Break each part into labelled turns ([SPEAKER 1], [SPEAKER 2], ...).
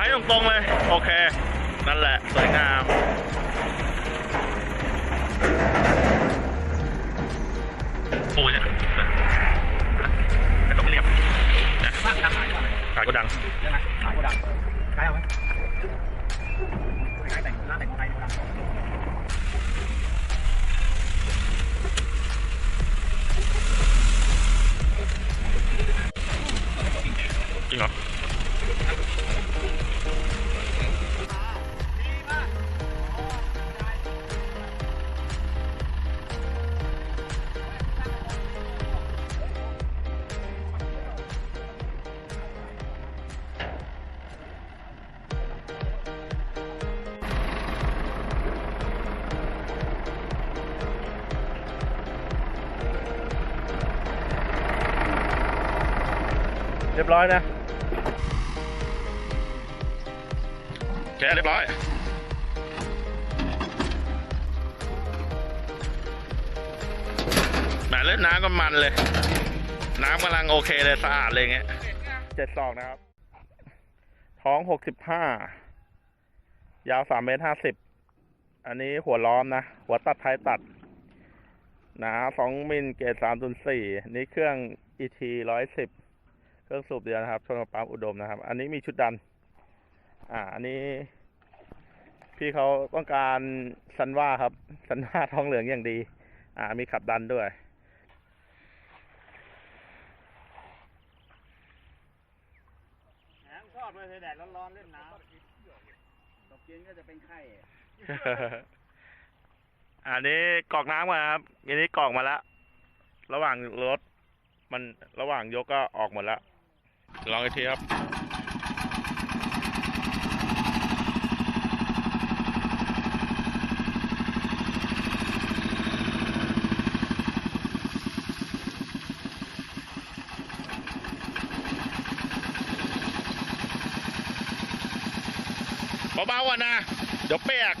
[SPEAKER 1] ให้ตรงๆเลย โอเค นั่นแหละ สวยงามปูเนี่ยแต่ต้องเรียบนะ
[SPEAKER 2] บ้านทางไหนก่อน
[SPEAKER 1] ขายก็ดัง
[SPEAKER 2] ใช่ไหมขายโกดังขายเอาไหม รีย
[SPEAKER 1] บร้อยนะโอเคเรียบร้อยแหมเล่นน้ำก็มันเลย น้ำกำลังโอเคเลยสะอาดเลยเงี้ยเจ็ดศอกนะครับ ท้องหกสิบห้ายาวสามเมตรห้าสิบอันนี้หัวล้อมนะ หัวตัดท้ายตัด หนาสองมิลเกรดสามจุดสี่นี่เครื่อง ET ร้อยสิบ เครื่องสูบเดียวนะครับชนกับปั๊มอุดมนะครับ อันนี้มีชุดดัน อ่า อันนี้ พี่เขาต้องการสันว่าครับสันว่าทองเหลืองอย่างดี อ่า มีขับดันด้วย
[SPEAKER 2] แหมชอบเลยแดดร้อนๆเล่นน้ำตกเย็นก็จะเป็นไข้
[SPEAKER 1] อันนี้กรอกน้ำมาครับอันนี้กรอกมาแล้ว ระหว่างรถ มันระหว่างยกก็ออกหมดแล้ว ลองอีกทีครับเบาๆอะนะ เดี๋ยวเปียก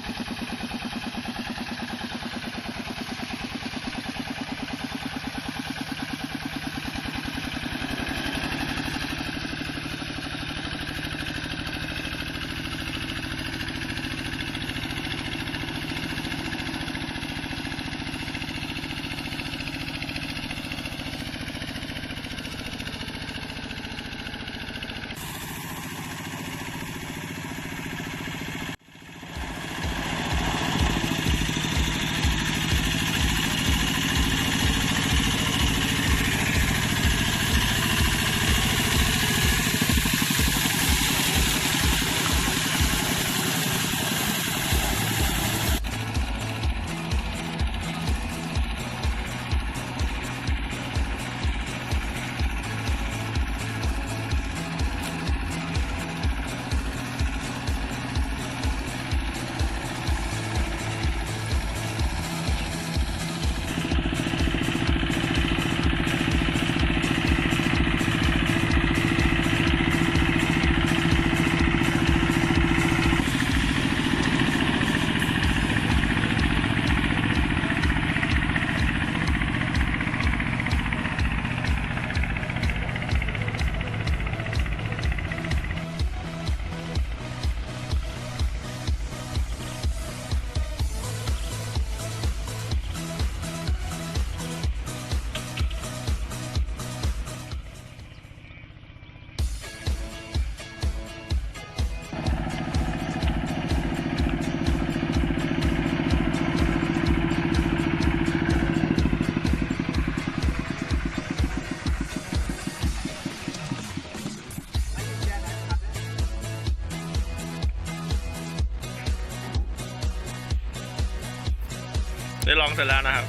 [SPEAKER 1] ลองเสร็จแล้วนะครับ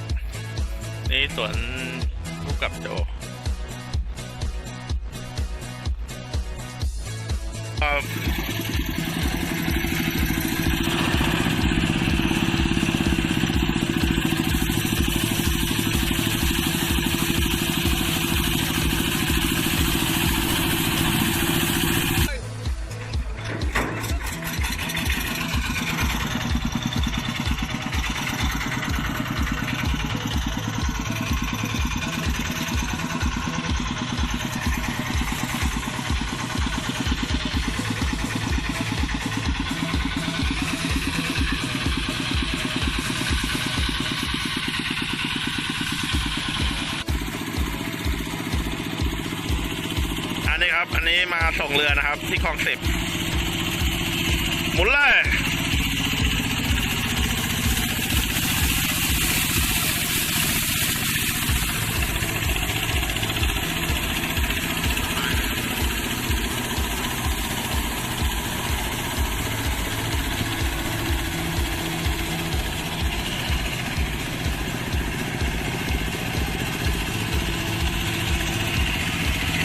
[SPEAKER 1] นี่สวนผู้กับโจ นี่ครับ อันนี้มาส่งเรือนะครับ ที่คลองสิบหมุนเลย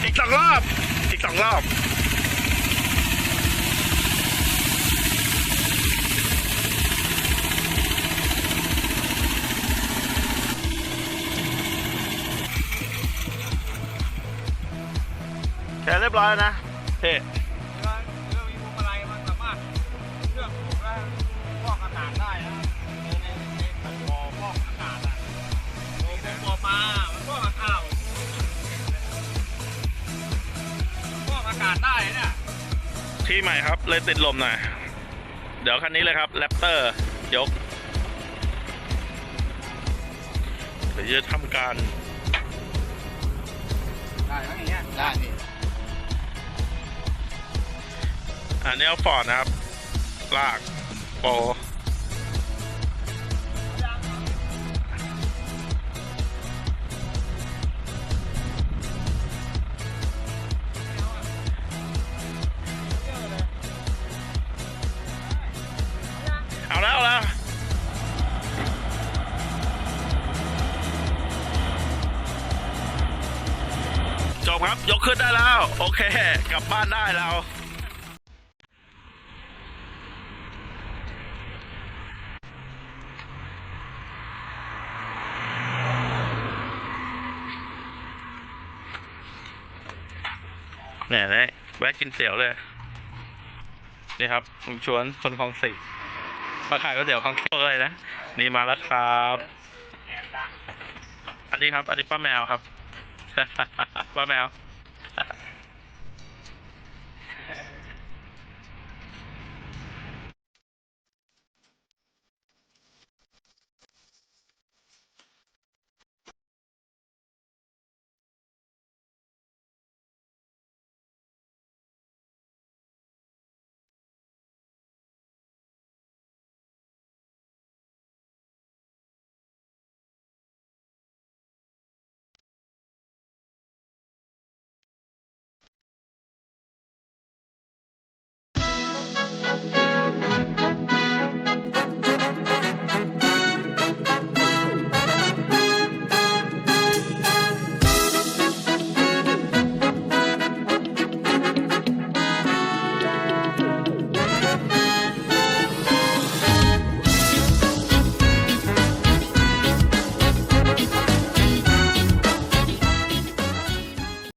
[SPEAKER 1] อีกสองรอบ อีกสอง รอบแค่เรียบร้อยแล้วนะเท่ ที่ใหม่ครับ เลยติดลมหน่อย เดี๋ยวคันนี้เลยครับแรปเตอร์ยกเดี๋ยวจะทำการ
[SPEAKER 2] ได้ไหมอย่างเงี้ยได้นี่
[SPEAKER 1] อันนี้เอาฟอร์ดนะครับ ลากโป จบครับ ยกขึ้นได้แล้ว โอเค กลับบ้านได้แล้วเนี่ยได้แวะกินเตี๋ยวเลยนี่ครับชวนคนคลองสี่มาขายก๋วยเตี๋ยวคลองสี่เลยนะ นี่มาแล้วครับ อันนี้ครับ อันนี้ป้าแมวครับ ป้าแมว